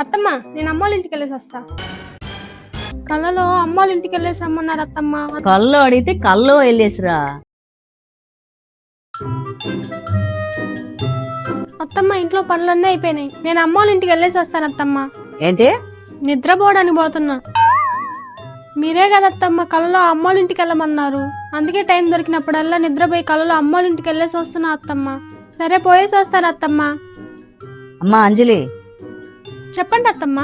అత్తమ్మ నేను అమ్మోళ్ళ ఇంటికి వెళ్ళేసి వస్తా. కళ్ళలో అమ్మోళ్ళ ఇంటికి వెళ్ళేసి అమ్మన్నారు అత్తమ్మ. కల్లో అడిగితే కల్లో వెళ్ళేసిరా. అత్తమ్మ ఇంట్లో పనులన్నీ అయిపోయినాయి. నేను అమ్మోళ్ళ ఇంటికి వెళ్ళేసి వస్తాను అత్తమ్మ. ఏంటి? నిద్రపోవడానికి పోతున్నా. మీరే కదా అత్తమ్మ కళ్ళలో అమ్మోళ్ళ ఇంటికి వెళ్ళమన్నారు. అందుకే టైం దొరికినప్పుడల్లా నిద్రపోయి కళ్ళలో అమ్మోళ్ళ ఇంటికి వెళ్ళేసి వస్తున్నా అత్తమ్మ. సరే పోయేసి వస్తాను అత్తమ్మ. అమ్మా అంజలి చెప్పండి అత్తమ్మ.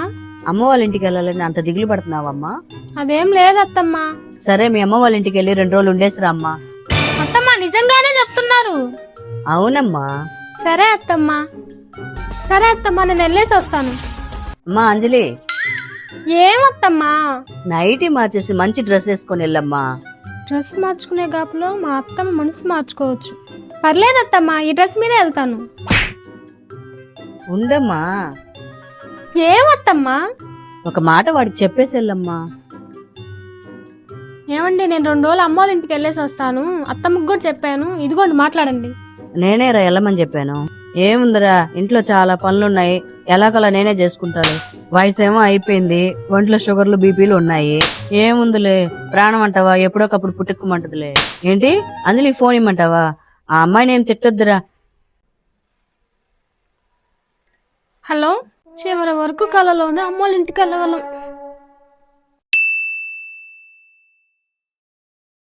అమ్మ వాళ్ళ ఇంటికి వెళ్ళాలని అంత దిగులు పడుతున్నావమ్మా అదేం లేదు అత్తమ్మ. సరే మీ అమ్మ వాళ్ళ ఇంటికి వెళ్ళి రెండు రోజులు ఉండేసిరా అమ్మా. అత్తమ్మ నిజంగానే చెప్తున్నారు. అవునమ్మా. సరే అత్తమ్మ. సరే అత్తమ్మ నేను వెళ్ళేసి వస్తాను. అమ్మా అంజలి. ఏమత్తమ్మా నైటీ మార్చేసి మంచి డ్రెస్ వేసుకొని వెళ్ళమ్మా. డ్రెస్ మార్చుకునే గాపులో మా అత్తమ్మ మనసు మార్చుకోవచ్చు. పర్లేదు అత్తమ్మ ఈ డ్రెస్ మీదే వెళ్తాను. ఉండమ్మా. ఏమత్తమ్మా? ఒక మాట వాడికి చెప్పేసి వెళ్ళమ్మా ఏమండి నేను రెండు రోజులు అమ్మోళ్ళ ఇంటికి వెళ్ళేసి వస్తాను. అత్తమ్మకు కూడా చెప్పాను. ఇదిగోండి మాట్లాడండి. నేనే రా వెళ్ళమని చెప్పాను. ఏముందిరా ఇంట్లో చాలా పనులున్నాయి. ఎలాగలా నేనే చేసుకుంటాను. వయసు ఏమో అయిపోయింది. ఒంట్లో షుగర్లు బీపీలు ఉన్నాయి. ఏముందిలే ప్రాణం అంటావా ఎప్పుడోకప్పుడు పుట్టుకోమంటదిలే. ఏంటి? అందులో ఫోన్ ఇమ్మంటావా? ఆ అమ్మాయి నేను తిట్టొద్దురా? హలో? చివరి వరకు కలలోనే అమ్మోళ్ళ ఇంటికి వెళ్ళగలం.